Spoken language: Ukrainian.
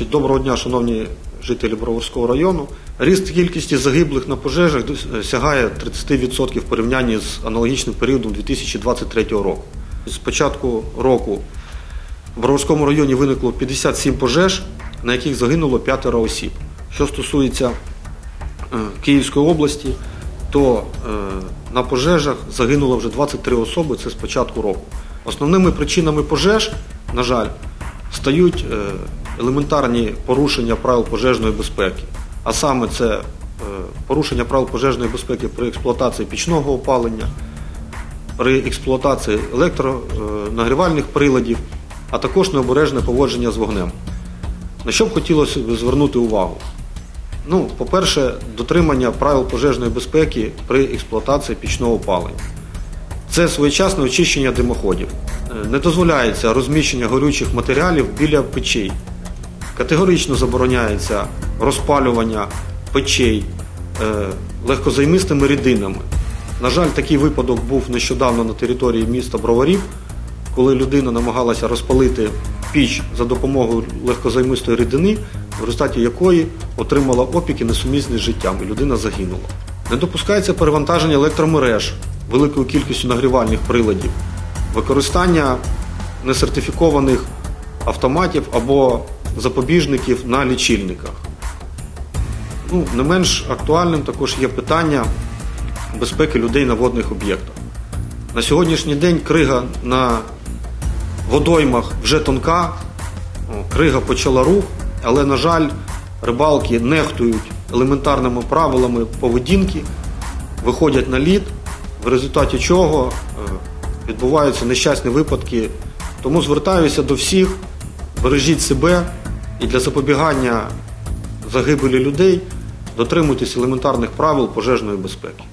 Доброго дня, шановні жителі Броварського району. Ріст кількості загиблих на пожежах сягає 30% в порівнянні з аналогічним періодом 2023 року. З початку року в Броварському районі виникло 57 пожеж, на яких загинуло п'ятеро осіб. Що стосується е, Київської області, то е, на пожежах загинуло вже 23 особи, це з початку року. Основними причинами пожеж, на жаль, стають е, елементарні порушення правил пожежної безпеки. А саме це е, порушення правил пожежної безпеки при експлуатації пічного опалення, при експлуатації електронагрівальних приладів, а також необережне поводження з вогнем. На що б хотілося б звернути увагу? Ну, по-перше, дотримання правил пожежної безпеки при експлуатації пічного опалення. Це своєчасне очищення димоходів. Е, Не дозволяється розміщення горючих матеріалів біля печей. Категорично забороняється розпалювання печей е, легкозаймистими рідинами. На жаль, такий випадок був нещодавно на території міста Броварів, коли людина намагалася розпалити піч за допомогою легкозаймистої рідини, в результаті якої отримала опіки несумісні з життям, і людина загинула. Не допускається перевантаження електромереж великою кількістю нагрівальних приладів, використання несертифікованих автоматів або запобіжників на лічильниках. Ну, не менш актуальним також є питання безпеки людей на водних об'єктах. На сьогоднішній день крига на водоймах вже тонка, крига почала рух, але, на жаль, рибалки нехтують елементарними правилами поведінки, виходять на лід, в результаті чого е, відбуваються нещасні випадки. Тому звертаюся до всіх, бережіть себе і для запобігання загибелі людей дотримуйтесь елементарних правил пожежної безпеки.